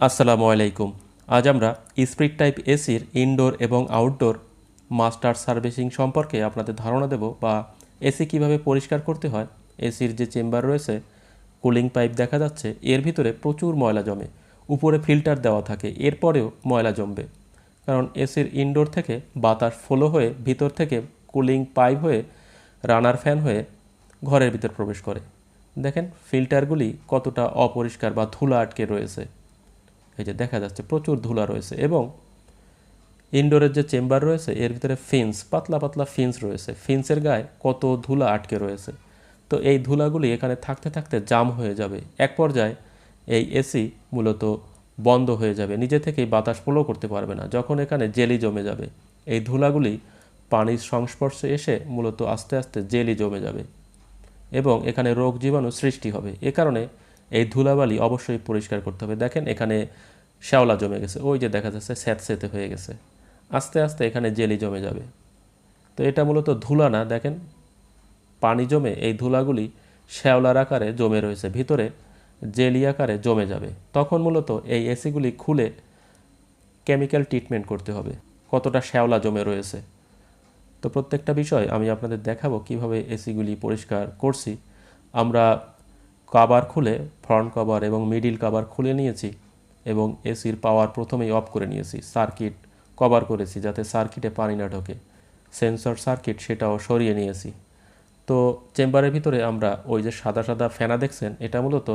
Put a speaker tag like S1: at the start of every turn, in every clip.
S1: আসসালামু আলাইকুম। আজ আমরা স্প্রিট টাইপ এসির ইনডোর এবং আউটডোর মাস্টার সার্ভিসিং সম্পর্কে আপনাদের ধারণা দেব বা এসি কীভাবে পরিষ্কার করতে হয়, এসির যে চেম্বার রয়েছে, কুলিং পাইপ দেখা যাচ্ছে, এর ভিতরে প্রচুর ময়লা জমে, উপরে ফিল্টার দেওয়া থাকে, এরপরেও ময়লা জমবে। কারণ এসির ইনডোর থেকে বাতাস ফ্লো হয়ে ভিতর থেকে কুলিং পাইপ হয়ে রানার ফ্যান হয়ে ঘরের ভিতর প্রবেশ করে। দেখেন, ফিল্টারগুলি কতটা অপরিষ্কার বা ধুলা আটকে রয়েছে। এই যে দেখা যাচ্ছে প্রচুর ধুলা রয়েছে এবং ইনডোরের যে চেম্বার রয়েছে, এর ভিতরে ফিন্স, পাতলা পাতলা ফিন্স রয়েছে। ফিন্সের গায়ে কত ধুলা আটকে রয়েছে। তো এই ধুলাগুলি এখানে থাকতে থাকতে জাম হয়ে যাবে। এক পর্যায়ে এই এসি মূলত বন্ধ হয়ে যাবে। নিজে থেকেই বাতাস ফ্লো করতে পারবে না। যখন এখানে জেলি জমে যাবে, এই ধুলাগুলি পানির সংস্পর্শে এসে মূলত আস্তে আস্তে জেলি জমে যাবে এবং এখানে রোগ জীবাণু সৃষ্টি হবে। এ কারণে এই ধুলাবালি অবশ্যই পরিষ্কার করতে হবে। দেখেন এখানে শ্যাওলা জমে গেছে, ওই যে দেখা যাচ্ছে স্যাঁতসেতে হয়ে গেছে। আস্তে আস্তে এখানে জেলি জমে যাবে। তো এটা মূলত ধুলা না, দেখেন? পানি জমে এই ধুলাগুলি শ্যাওলার আকারে জমে রয়েছে, ভিতরে জেলি আকারে জমে যাবে। তখন মূলত এই এসিগুলি খুলে কেমিক্যাল ট্রিটমেন্ট করতে হবে, কতটা শ্যাওলা জমে রয়েছে। তো প্রত্যেকটা বিষয় আমি আপনাদের দেখাবো কীভাবে এসিগুলি পরিষ্কার করছি। আমরা কাবার খুলে, ফ্রন্ট কভার এবং মিডিল কভার খুলে নিয়েছি। এবং এসির পাওয়ার প্রথমেই অফ করে নিয়েছি, সার্কিট কভার করেছি যাতে সার্কিটে পানি না ঢোকে। সেন্সর সার্কিট সেটাও সরিয়ে নিয়েছি। তো চেম্বারের ভিতরে আমরা ওই যে সাদা সাদা ফেনা দেখছেন, এটা মূলত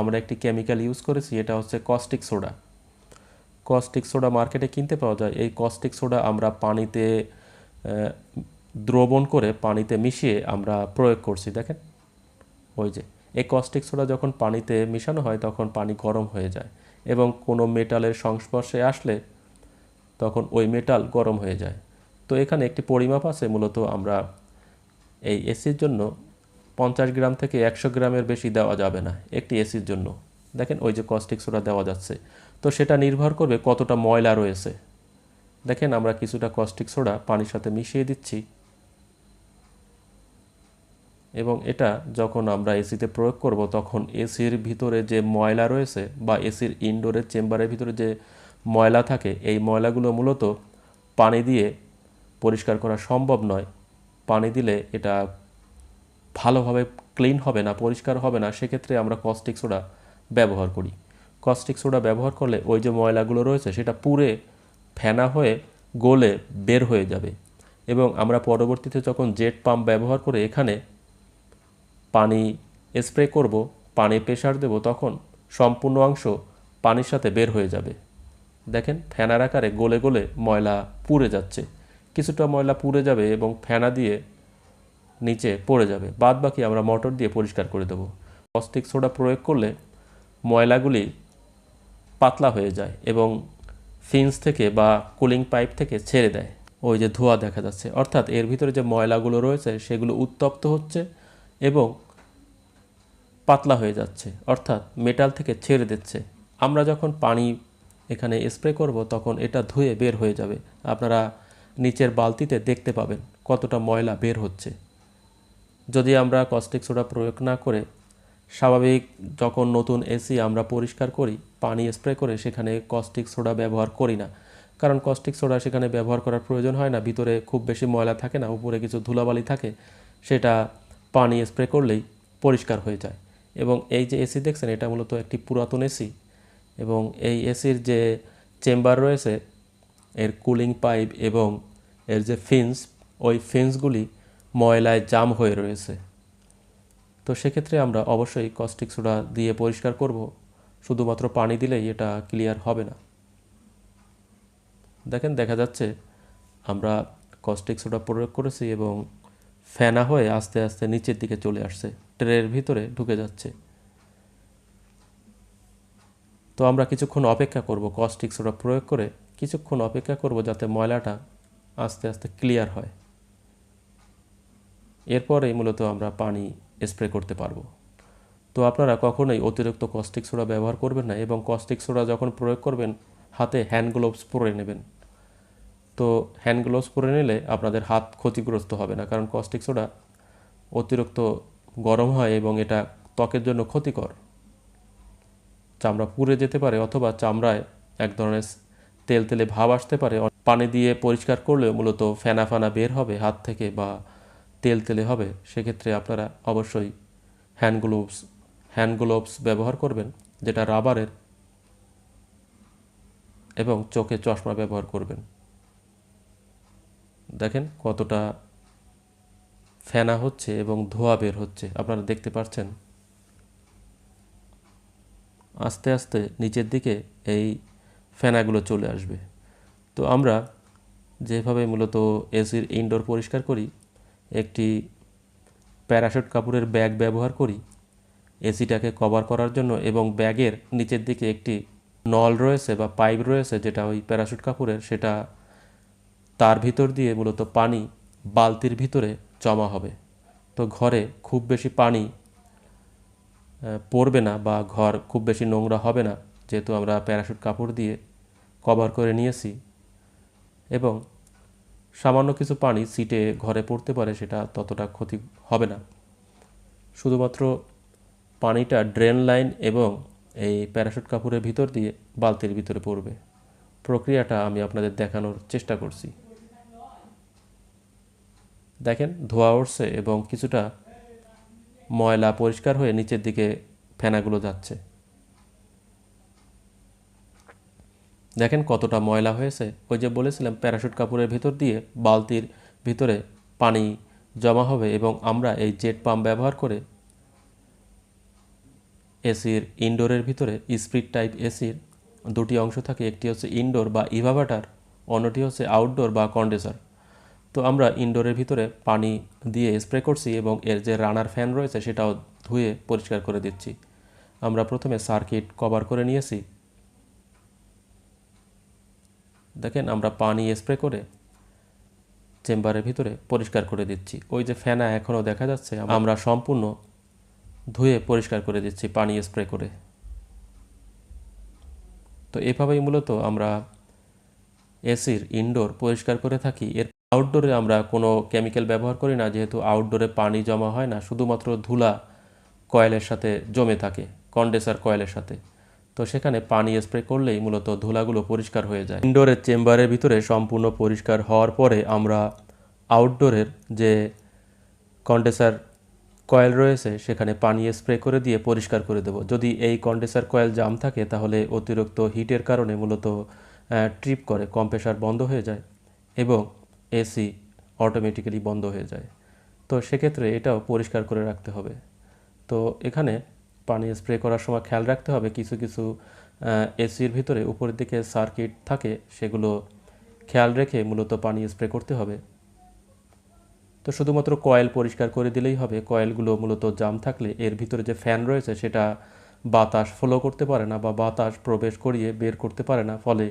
S1: আমরা একটি কেমিক্যাল ইউজ করেছি, এটা হচ্ছে কস্টিক সোডা। কস্টিক সোডা মার্কেটে কিনতে পাওয়া যায়। এই কস্টিক সোডা আমরা পানিতে দ্রবণ করে পানিতে মিশিয়ে আমরা প্রয়োগ করছি, দেখেন। ওই যে, এই কস্টিক সোডা যখন পানিতে মিশানো হয় তখন পানি গরম হয়ে যায়। এবং কোনো মেটালের সংস্পর্শে আসলে তখন ওই মেটাল গরম হয়ে যায়। তো এখানে একটি পরিমাপ আছে, মূলত আমরা এই এসির জন্য পঞ্চাশ গ্রাম থেকে একশো গ্রামের বেশি দেওয়া যাবে না একটি এসির জন্য। দেখেন ওই যে কস্টিক সোডা দেওয়া যাচ্ছে। তো সেটা নির্ভর করবে কতটা ময়লা রয়েছে। দেখেন আমরা কিছুটা কস্টিক সোডা পানির সাথে মিশিয়ে দিচ্ছি। এবং এটা যখন আমরা এসিতে প্রয়োগ করব, তখন এসির ভিতরে যে ময়লা রয়েছে বা এসির ইনডোরের চেম্বারের ভিতরে যে ময়লা থাকে, এই ময়লাগুলো মূলত পানি দিয়ে পরিষ্কার করা সম্ভব নয়। পানি দিলে এটা ভালোভাবে ক্লিন হবে না, পরিষ্কার হবে না। সেক্ষেত্রে আমরা কস্টিক সোডা ব্যবহার করি। কস্টিক সোডা ব্যবহার করলে ওই যে ময়লাগুলো রয়েছে, সেটা পুরে ফেনা হয়ে, গলে বের হয়ে যাবে। এবং আমরা পরবর্তীতে যখন জেট পাম্প ব্যবহার করে এখানে পানি স্প্রে করব, পানি প্রেশার দেব, তখন সম্পূর্ণ অংশ পানির সাথে বের হয়ে যাবে। দেখেন, ফেনার আকারে গলে গলে ময়লা পুড়ে যাচ্ছে। কিছুটা ময়লা পুড়ে যাবে এবং ফেনা দিয়ে নিচে পড়ে যাবে। বাদ বাকি আমরা মোটর দিয়ে পরিষ্কার করে দেবো। কস্টিক সোডা প্রয়োগ করলে ময়লাগুলি পাতলা হয়ে যায় এবং ফিন্স থেকে বা কুলিং পাইপ থেকে ছেড়ে দেয়। ওই যে ধোঁয়া দেখা যাচ্ছে। অর্থাৎ এর ভিতরে যে ময়লাগুলো রয়েছে, সেগুলো উত্তপ্ত হচ্ছে এবং পাতলা হয়ে যাচ্ছে, অর্থাৎ মেটাল থেকে ছেড়ে দিচ্ছে। আমরা যখন পানি এখানে স্প্রে করব, তখন এটা ধুয়ে বের হয়ে যাবে। আপনারা নিচের বালতিতে দেখতে পাবেন কতটা ময়লা বের হচ্ছে। যদি আমরা কস্টিক সোডা প্রয়োগ না করে, স্বাভাবিক যখন নতুন এসি আমরা পরিষ্কার করি, পানি স্প্রে করে সেখানে কস্টিক সোডা ব্যবহার করি না। কারণ কস্টিক সোডা সেখানে ব্যবহার করার প্রয়োজন হয় না, ভিতরে খুব বেশি ময়লা থাকে না, উপরে কিছু ধুলাবালি থাকে, সেটা পানি স্প্রে করলেই পরিষ্কার হয়ে যায়। এবং এই যে এসি দেখছেন, এটা মূলত একটি পুরাতন এসি এবং এই এসির যে চেম্বার রয়েছে, এর কুলিং পাইপ এবং এর যে ফিন্স, ওই ফিন্সগুলি ময়লায় জাম হয়ে রয়েছে। তো সেক্ষেত্রে আমরা অবশ্যই কস্টিক সোডা দিয়ে পরিষ্কার করব, শুধুমাত্র পানি দিলেই এটা ক্লিয়ার হবে না। দেখেন, দেখা যাচ্ছে আমরা কস্টিক সোডা প্রয়োগ করেছি এবং ফেনা হয়ে আস্তে আস্তে নিচের দিকে চলে আসছে, ট্রের ভিতরে ঢুকে যাচ্ছে। তো আমরা কিছুক্ষণ অপেক্ষা করব কস্টিক সোডা প্রয়োগ করে কিছুক্ষণ অপেক্ষা করব যাতে ময়লাটা আস্তে আস্তে ক্লিয়ার হয়। এরপরেই মূলত আমরা পানি স্প্রে করতে পারব। তো আপনারা কখনোই অতিরিক্ত কস্টিক সোডা ব্যবহার করবেন না এবং কস্টিক সোডা যখন প্রয়োগ করবেন, হাতে হ্যান্ড গ্লোভস পরে নেবেন। তো হ্যান্ড গ্লোভস পরে নিলে আপনাদের হাত ক্ষতিগ্রস্ত হবে না। কারণ কস্টিক সোডা অতিরিক্ত গরম হয় এবং এটা ত্বকের জন্য ক্ষতিকর। চামড়া পুড়ে যেতে পারে অথবা চামড়ায় এক ধরনের তেল তেলে ভাব আসতে পারে। পানি দিয়ে পরিষ্কার করলেও মূলত ফেনা ফানা বের হবে, হাত থেকে বা তেল তেলে হবে। সেক্ষেত্রে আপনারা অবশ্যই হ্যান্ড গ্লোভস হ্যান্ড গ্লোভস ব্যবহার করবেন, যেটা রাবারের এবং চোখে চশমা ব্যবহার করবেন। দেখেন কতটা ফেনা হচ্ছে এবং ধোয়া বের হচ্ছে। আপনারা দেখতে পাচ্ছেন। আস্তে আস্তে নিচের দিকে এই ফেনাগুলো চলে আসবে। তো আমরা যেভাবে মূলত এসির ইনডোর পরিষ্কার করি, একটি প্যারাশুট কাপড়ের ব্যাগ ব্যবহার করি, এসিটাকে কভার করার জন্য এবং ব্যাগের নিচের দিকে একটি নল রয়েছে বা পাইপ রয়েছে যেটা ওই প্যারাশুট কাপড়ের, সেটা তার ভিতর দিয়ে মূলত পানি বালতির ভিতরে জমা হবে। তো ঘরে খুব বেশি পানি পড়বে না বা ঘর খুব বেশি নোংরা হবে না, যেহেতু আমরা প্যারাশুট কাপড় দিয়ে কভার করে নিয়েছি। এবং সামান্য কিছু পানি সিটে ঘরে পড়তে পারে, সেটা ততটা ক্ষতি হবে না। শুধুমাত্র পানিটা ড্রেন লাইন এবং এই প্যারাশুট কাপড়ের ভিতর দিয়ে বালতির ভিতরে পড়বে। প্রক্রিয়াটা আমি আপনাদের দেখানোর চেষ্টা করছি। দেখেন, ধোয়া উঠছে এবং কিছুটা ময়লা পরিষ্কার হয়ে নিচের দিকে ফেনাগুলো যাচ্ছে। দেখেন কতটা ময়লা হয়েছে। ওই যে বলেছিলাম, প্যারাশুট কাপড়ের ভিতর দিয়ে বালতির ভিতরে পানি জমা হবে এবং আমরা এই জেট পাম্প ব্যবহার করে এসির ইনডোরের ভিতরে স্প্রিট টাইপ এসির দুটি অংশ থাকে। একটি হচ্ছে ইনডোর বা ইভাভাটার, অন্যটি হচ্ছে আউটডোর বা কন্ডেসার। তো আমরা ইনডোরের ভিতরে পানি দিয়ে স্প্রে করছি এবং এর যে রানার ফ্যান রয়েছে সেটাও ধুয়ে পরিষ্কার করে দিচ্ছি। আমরা প্রথমে সার্কিট কভার করে নিয়েছি। দেখেন আমরা পানি স্প্রে করে চেম্বারের ভিতরে পরিষ্কার করে দিচ্ছি। ওই যে ফ্যানা এখনও দেখা যাচ্ছে, আমরা সম্পূর্ণ ধুয়ে পরিষ্কার করে দিচ্ছি পানি স্প্রে করে। তো এভাবেই মূলত আমরা এসির ইনডোর পরিষ্কার করে থাকি। এর আউটডোরে আমরা কোনো কেমিক্যাল ব্যবহার করি না, যেহেতু আউটডোরে পানি জমা হয় না, শুধুমাত্র ধুলা কয়েলের সাথে জমে থাকে কন্ডেসার কয়েলের সাথে। তো সেখানে পানি স্প্রে করলেই মূলত ধুলাগুলো পরিষ্কার হয়ে যায়। ইনডোরের চেম্বারের ভিতরে সম্পূর্ণ পরিষ্কার হওয়ার পরে আমরা আউটডোরের যে কন্ডেসার কয়েল রয়েছে, সেখানে পানি স্প্রে করে দিয়ে পরিষ্কার করে দেব। যদি এই কন্ডেসার কয়েল জাম থাকে, তাহলে অতিরিক্ত হিটের কারণে মূলত ট্রিপ করে কম্প্রেসার বন্ধ হয়ে যায় এবং এসি অটোমেটিক্যালি বন্ধ হয়ে যায়। তো সেক্ষেত্রে এটাও পরিষ্কার করে রাখতে হবে। তো এখানে পানি স্প্রে করার সময় খেয়াল রাখতে হবে, কিছু কিছু এসির ভিতরে উপরের দিকে সার্কিট থাকে, সেগুলো খেয়াল রেখে মূলত পানি স্প্রে করতে হবে। তো শুধুমাত্র কয়েল পরিষ্কার করে দিলেই হবে কয়েলগুলো মূলত জাম থাকলে এর ভিতরে যে ফ্যান রয়েছে সেটা বাতাস ফ্লো করতে পারে না বা বাতাস প্রবেশ করিয়ে বের করতে পারে না, ফলে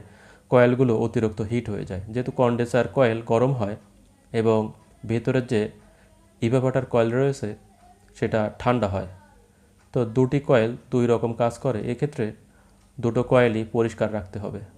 S1: কয়েলগুলো অতিরিক্ত হিট হয়ে যায়। যেহেতু কন্ডেন্সার কয়েল গরম হয় এবং ভেতরের যে ইভাপাটার কয়েল রয়েছে, সেটা ঠান্ডা হয়। তো দুটি কয়েল দুই রকম কাজ করে। এক্ষেত্রে দুটো কয়েলই পরিষ্কার রাখতে হবে।